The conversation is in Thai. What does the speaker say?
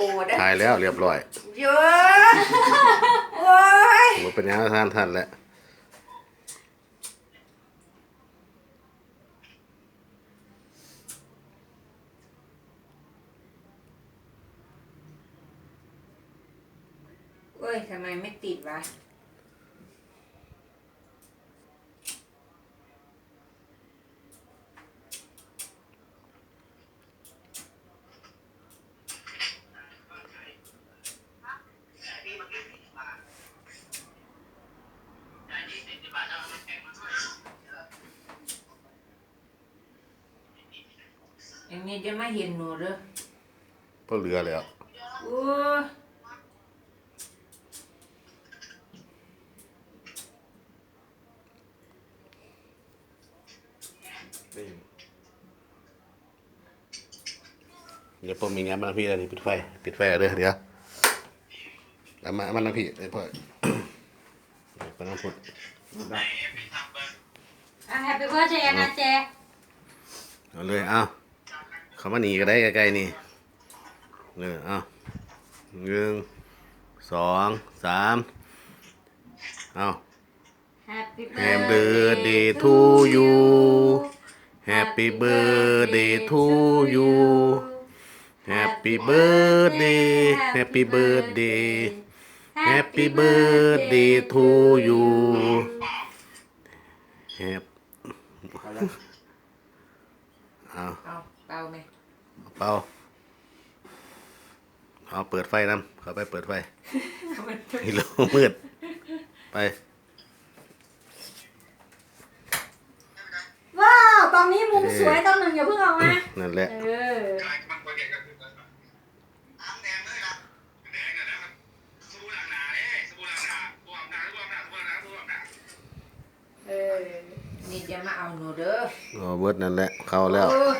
โอได้ถ่ายแล้วเรียบร้อยเยอะโอ้ยมันเป็นยังไงท่านท่านแล้วเอ้ยทำไมไม่ติดวะ อย่างนี้จะไม่เห็นหนูเด้อเพื่อเหลือแล้วโอ้ยเดี๋ยวผมมีงานมาพี่แล้วนี่ปิดไฟปิดไฟเด้อเดี๋ยวเอามาเอามันนะพี่เดี๋ยวพ่อไปน้ำพุดอะแฮปปี้เบิร์ดเดย์นะเจ เอาเลยเอา เขามาหนีก็ได้ใกล้ๆนี่เออเอาหนึ่งสองสามเอา Happy Happy birthday to you Happy birthday to you Happy birthday Happy birthday Happy birthday to you Happy เอา เอาเปล่าไหมเป่าเอาเปิดไฟน้ำเข้าไปเปิดไฟให้โลมืด ไป ว้าวตอนนี้มุมสวยตอนหนึ่งอย่าเพิ่งออกมานั่นแหละเออเออนี่จะมาเอาหนูเด้ออ๋อเบิดนั่นแหละ เข้าแล้วโอ้ย